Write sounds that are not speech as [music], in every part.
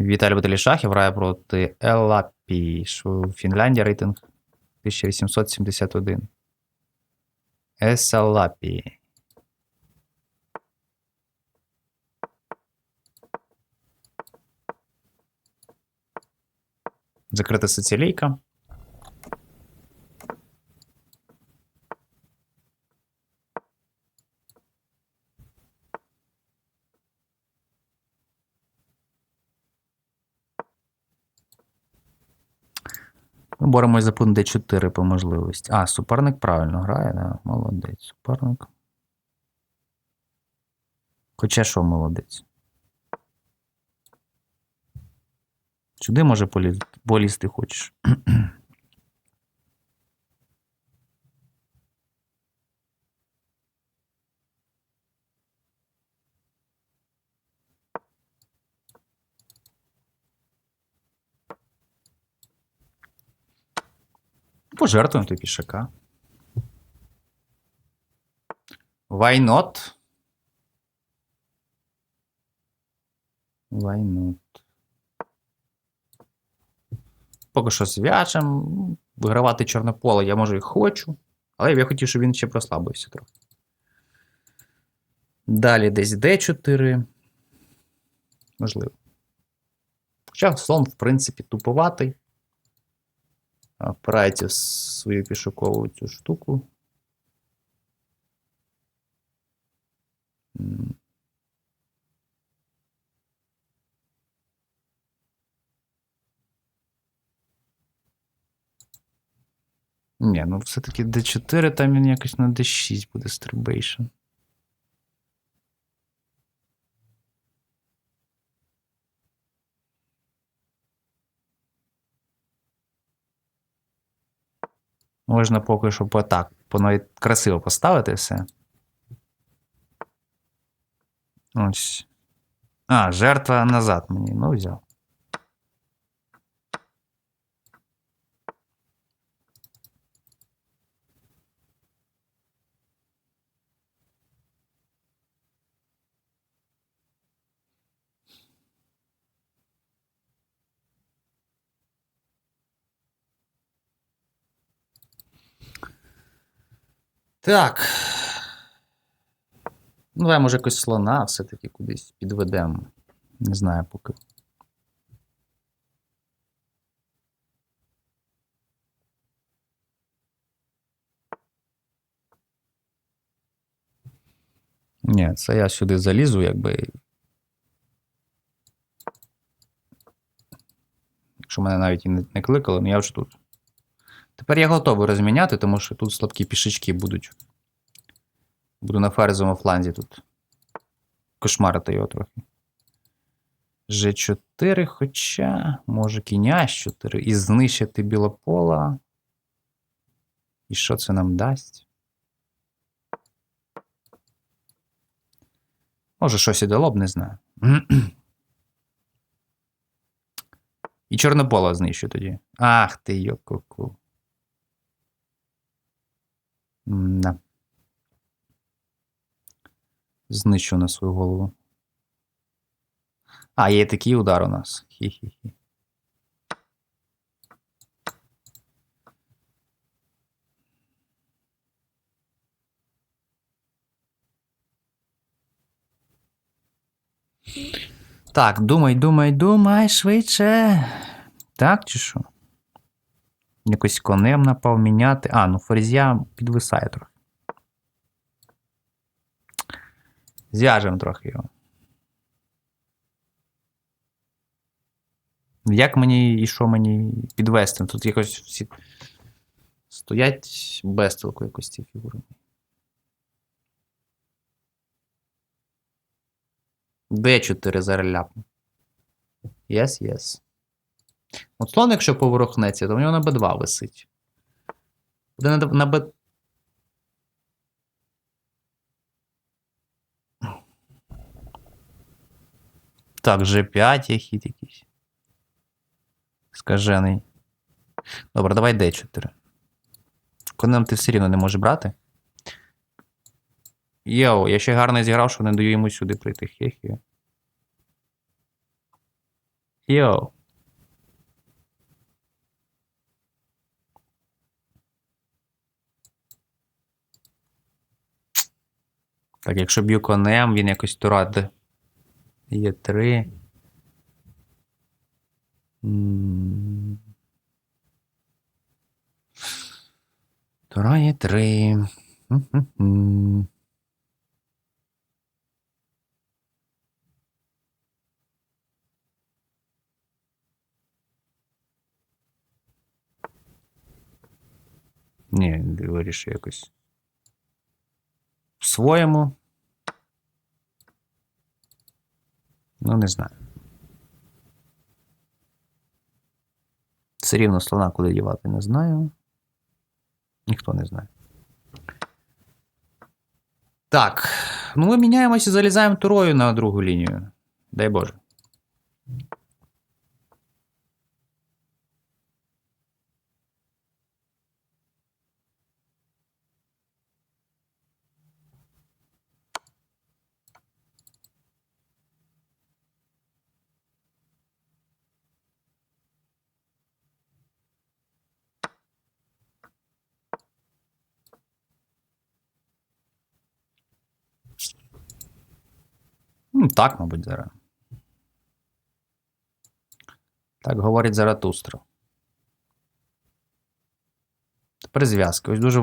Віталій Баталій Шахів грає проти Елапі. Що Фінляндії рейтинг 1871. Есалапі. Закрита соціалійка. Ми боремось за пункт D4 по можливості. А, суперник правильно грає, да? молодець. Суперник. Хоча що молодець. Сюди може полізти, полізти хочеш. Пожертвуємо тобі пішака. Why not? Why not? Поки що зв'яжем. Вигравати чорне поле я може і хочу. Але я хотів, щоб він ще прослабився трохи. Далі десь D4. Можливо. Хоча слон, в принципі, туповатий. Впирається свою пішокову цю штуку. Ні, ну все-таки D4, там він якось на D6 буде стрибейшн. Можна поки що по так, навіть красиво поставити все. Ось. А, жертва назад мені. Ну, взяв. Так. Ну, давай, може, якось слона все-таки кудись підведемо. Не знаю поки. Ні, це я сюди залізу, якби. Якщо мене навіть і не, кликали, ну я вже тут. Тепер я готовий розміняти, тому що тут слабкі пішечки будуть. Буду на ферзовому фланзі тут. Кошмарити його трохи. G4, хоча, може кінь 4 і знищити білопола. І що це нам дасть? Може, щось і дало б, не знаю. [clears throat] І чорнопола знищу тоді. Ах ти йо-ку-ку. Да. Знищу на свою голову. А, є такий удар у нас. Хі-хі-хі. Так, думай, думай, думай швидше. Так, чи що? Якось конем напав міняти. А, ну ферзя підвисає трохи. Зв'яжемо трохи його. Як мені і що мені підвести? Тут якось всі стоять без толку якось ці фігури. Д4 зараз ляпну. Yes, yes. От слон, якщо поворухнеться, то в нього на Б2 висить. Буде на Б. Так, G5 є хід якийсь. Скажений. Добре, давай D4. Конем ти все рівно не можеш брати. Йоу, я ще гарно зіграв, що не даю йому сюди прийти. Хе-хе. Йоу. Так, якщо б'ю конем, він якось турат. Є три. Тура є три. М-м-м. Ні, вирішив якось. Своєму. Ну, не знаю. Все рівно слона куди дівати не знаю. Ніхто не знає. Так. Ну, ми міняємося і залізаємо турою на другу лінію. Дай Боже. Ну, так, мабуть, зараз. Так говорить Заратустра. Тепер зв'язки. Ось дуже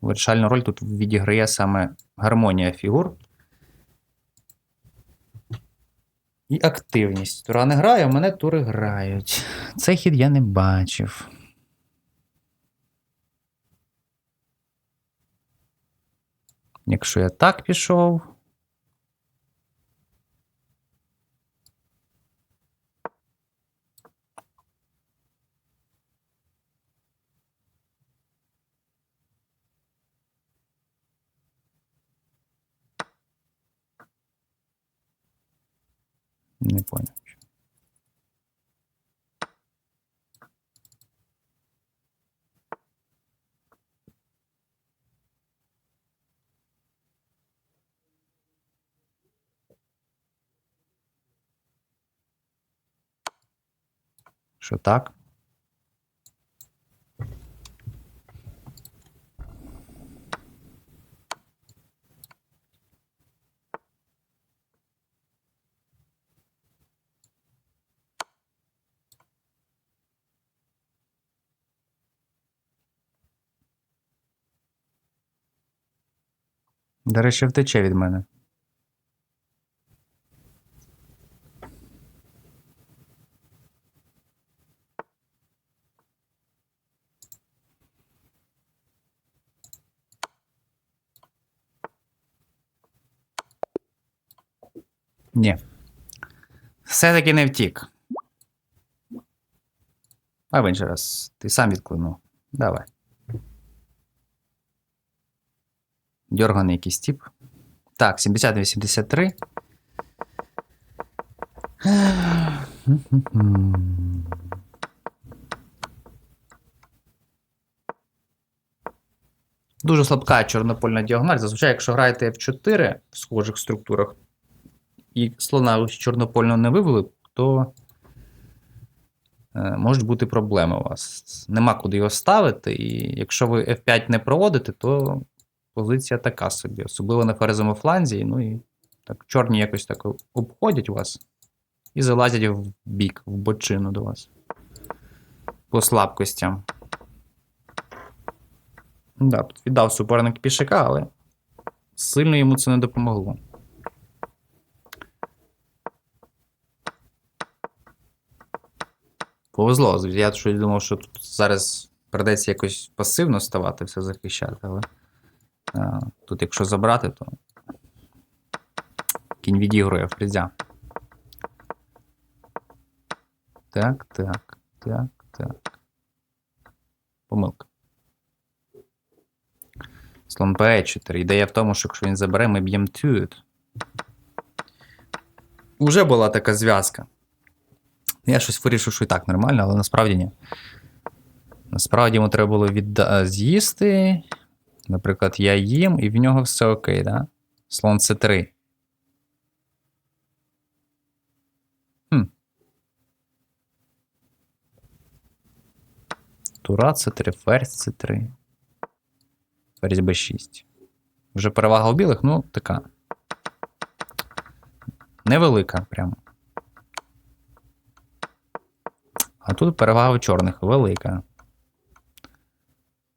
вирішальну роль тут відіграє саме гармонія фігур. І активність. Тура не грає, а мене тури грають. Цей хід я не бачив. Якщо я так пішов. Не понял. Що так? До речі, втече від мене. Ні. Все-таки не втік. А в інший раз. Ти сам відклинув. Давай. Дьорганий якийсь тип. Так, 70-83. Дуже слабка чорнопольна діагональ. Зазвичай, якщо граєте F4 в схожих структурах, і слона чорнопольно не вивели, то е, можуть бути проблеми у вас. Нема куди його ставити, і якщо ви F5 не проводите, то позиція така собі, особливо на ферзовому фланзі. Ну і так, чорні якось так обходять вас і залазять в бік, в бочину до вас. По слабкостям. Да, тут віддав суперник пішака, але сильно йому це не допомогло. Повезло. Я щось думав, що тут зараз придеться якось пасивно ставати, все захищати, але тут, якщо забрати, то кінь відігрує фрезя. Так, так, так, так. Помилка. Слон P4. Ідея в тому, що якщо він забере, ми б'ємо тут. Уже була така зв'язка. Я щось вирішив, що і так нормально, але насправді ні. Насправді йому треба було відда... з'їсти. Наприклад, я їм, і в нього все окей, да? Слон c 3 Хм. Тура це 3 ферзь це 3 Ферзь b 6 Вже перевага у білих, ну, така. Невелика прямо. А тут перевага у чорних велика.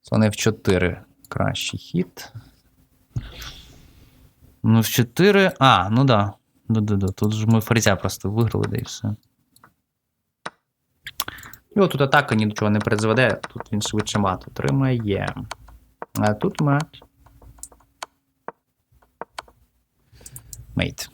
Слон f 4 кращий хід. Ну, в 4. А, ну да. Да-да-да. Тут ж ми ферзя просто виграли, да і все. От тут атака ні до чого не призведе. Тут він швидше мат отримає. А тут мат. Мейт.